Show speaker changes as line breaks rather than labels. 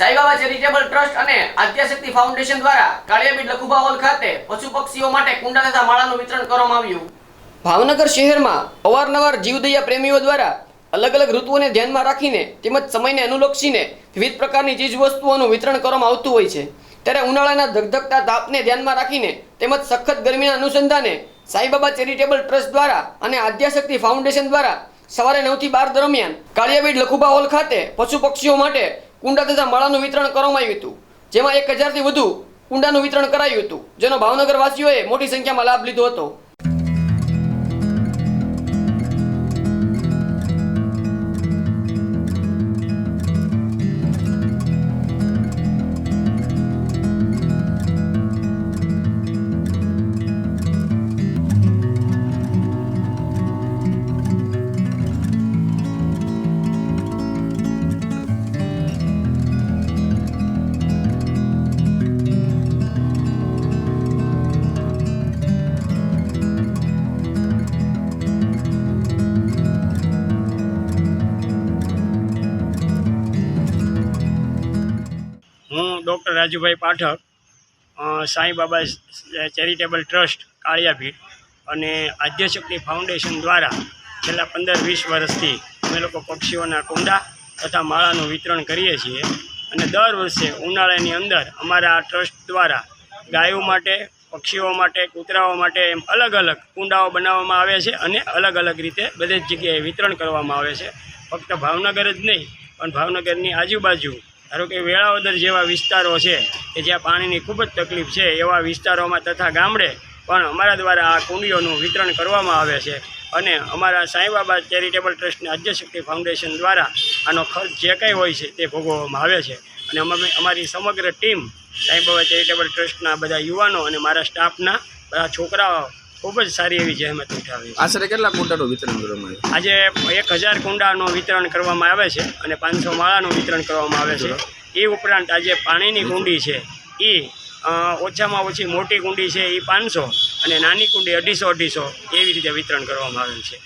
Sai Baba charitable trust અને આદ્યાશક્તિ foundation દ્વારા Kaliyabid લખુભા hall ખાતે પશુ પક્ષીઓ માટે કુંડા તથા માળાનું વિતરણ કરવામાં આવ્યું. ભાવનગર શહેરમાં અવારનવાર જીવદયા પ્રેમીઓ દ્વારા અલગ અલગ ઋતુઓને ધ્યાનમાં રાખીને તેમજ સમયને અનુલક્ષીને વિવિધ પ્રકારની ચીજ વસ્તુઓનું વિતરણ કરવામાં આવતું હોય છે. ત્યારે ઉનાળાના ધગધગતા તાપને ધ્યાનમાં રાખીને તેમજ સખત ગરમીના અનુસંધાને સાઈબાબા ચેરિટેબલ ટ્રસ્ટ દ્વારા અને આદ્યાશક્તિ ફાઉન્ડેશન દ્વારા સવારે નવથી બાર દરમિયાન કાળિયાબીડ લખુબા હોલ ખાતે પશુ પક્ષીઓ માટે કુંડા તથા માળાનું વિતરણ કરવામાં આવ્યું હતું. જેમાં એક હજારથી વધુ કુંડાનું વિતરણ કરાયું હતું. જેનો ભાવનગર વાસીઓએ મોટી સંખ્યામાં લાભ લીધો હતો.
હું doctor Rajubhai Pathak Saibaba charitable trust Kaliyabhid અને આદ્યશક્તિ ફાઉન્ડેશન દ્વારા છેલ્લા પંદર વીસ વર્ષથી અમે લોકો પક્ષીઓના કુંડા તથા માળાનું વિતરણ કરીએ છીએ અને દર વર્ષે ઉનાળાની અંદર અમારા આ ટ્રસ્ટ દ્વારા ગાયો માટે, પક્ષીઓ માટે, કૂતરાઓ માટે એમ અલગ અલગ કુંડાઓ બનાવવામાં આવે છે અને અલગ અલગ રીતે બધી જ જગ્યાએ વિતરણ કરવામાં આવે છે. ફક્ત ભાવનગર જ નહીં, પણ ભાવનગરની આજુબાજુ ધારો કે વેળાવદર જેવા વિસ્તારો છે કે જ્યાં પાણીની ખૂબ જ તકલીફ છે એવા વિસ્તારોમાં તથા ગામડે પણ અમારા દ્વારા આ કુંડીઓનું વિતરણ કરવામાં આવે છે. અને અમારા સાંઈબાબા ચેરિટેબલ ટ્રસ્ટની આદ્યશક્તિ ફાઉન્ડેશન દ્વારા આનો ખર્ચ જે કંઈ હોય છે તે ભોગવવામાં આવે છે. અને અમે અમારી સમગ્ર ટીમ સાંઈબાબા ચેરિટેબલ ટ્રસ્ટના બધા યુવાનો અને મારા સ્ટાફના બધા છોકરાઓ ખૂબ જ સારી એવી જહેમત ઉઠાવે છે.
આશરે કેટલા કુંડાનું વિતરણ કરવામાં આવ્યું
આજે એક હજાર કુંડાનું વિતરણ કરવામાં આવે છે અને પાંચસો માળાનું વિતરણ કરવામાં આવે છે. એ ઉપરાંત આજે પાણીની કુંડી છે. એ ઓછામાં ઓછી મોટી કુંડી છે એ પાંચસો અને નાની કુંડી અઢીસો અઢીસો એવી રીતે વિતરણ કરવામાં આવેલ છે.